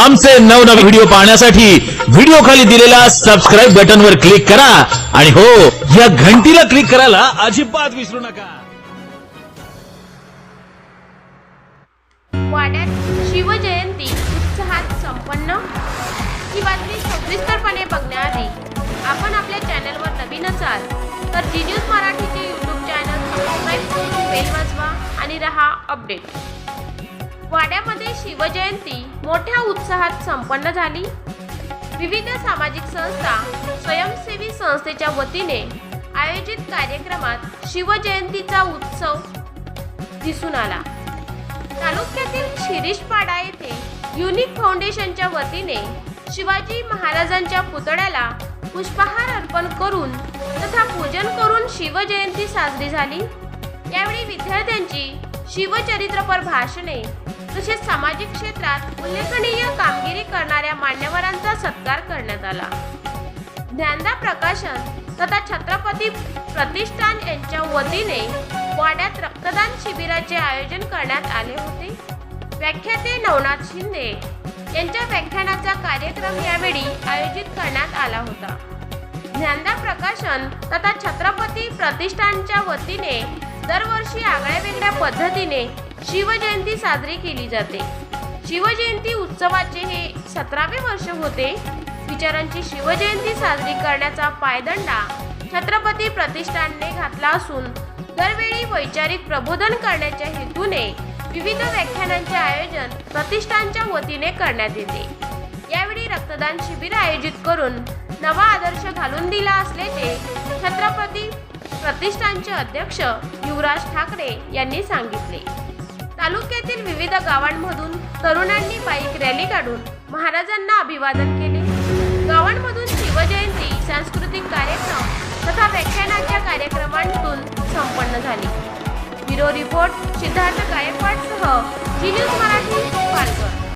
आमचे नवनवे व्हिडिओ पाहण्यासाठी व्हिडिओ खाली दिलेल्या सबस्क्राईब बटनवर क्लिक करा. आणि हो या घंटीला क्लिक करायला अजिबात विसरू नका. वाड्यात शिवजयंती उत्साहात संपन्न. ही बातमी सविस्तरपणे बघण्याआधी आपण आपल्या चॅनलवर नवीन असाल तर जी न्यूज मराठीचे यूट्यूब चॅनल सबस्क्राईब करून बेल वाजवा आणि रहा अपडेट वाड्यामध्ये शिवजयंती मोठ्या उत्साहात संपन्न झाली. विविध सामाजिक संस्था स्वयंसेवी संस्थेच्या वतीने आयोजित कार्यक्रमात शिवजयंतीचा उत्सव दिसून आला. तालुक्यातील शिरीषपाडा येथे युनिक फाउंडेशनच्या वतीने शिवाजी महाराजांच्या पुतळ्याला पुष्पहार अर्पण करून तथा पूजन करून शिवजयंती साजरी झाली. यावेळी विद्यार्थ्यांची शिवचरित्रपर भाषणे तसेच सामाजिक क्षेत्रात उल्लेखनीय कामगिरी करणाऱ्या मान्यवरांचा सत्कार करण्यात आला. ज्ञानदा प्रकाशन तथा छत्रपती प्रतिष्ठान यांच्या वतीने वाड्यात रक्तदान शिबिराचे आयोजन करण्यात आले होते. व्याख्याते नवनाथ शिंदे यांच्या व्याख्यानाचा कार्यक्रम यावेळी आयोजित करण्यात आला होता. ज्ञानदा प्रकाशन तथा छत्रपती प्रतिष्ठानच्या वतीने दरवर्षी आगळ्या वेगळ्या पद्धतीने शिवजयंती साजरी केली जाते. शिवजयंती उत्सवाचे हे सतरावे वर्ष होते. विचारांची शिवजयंती साजरी करण्याचा पायदंडा छत्रपती प्रतिष्ठानने घातला असून दरवेळी वैचारिक प्रबोधन करण्याच्या हेतूने विविध व्याख्यानांचे आयोजन प्रतिष्ठानच्या वतीने करण्यात येते. यावेळी रक्तदान शिबिर आयोजित करून नवा आदर्श घालून दिला असल्याचे छत्रपती प्रतिष्ठानचे अध्यक्ष युवराज ठाकरे यांनी सांगितले. तालुक्यातील विविध गावांमधून तरुणांनी बाईक रॅली काढून महाराजांना अभिवादन केले. गावांमधून शिवजयंती सांस्कृतिक कार्यक्रम तथा व्याख्यानाच्या कार्यक्रमांतून संपन्न झाली. ब्युरो रिपोर्ट सिद्धार्थ गायकवाडसह जी न्यूज मराठी पालघर.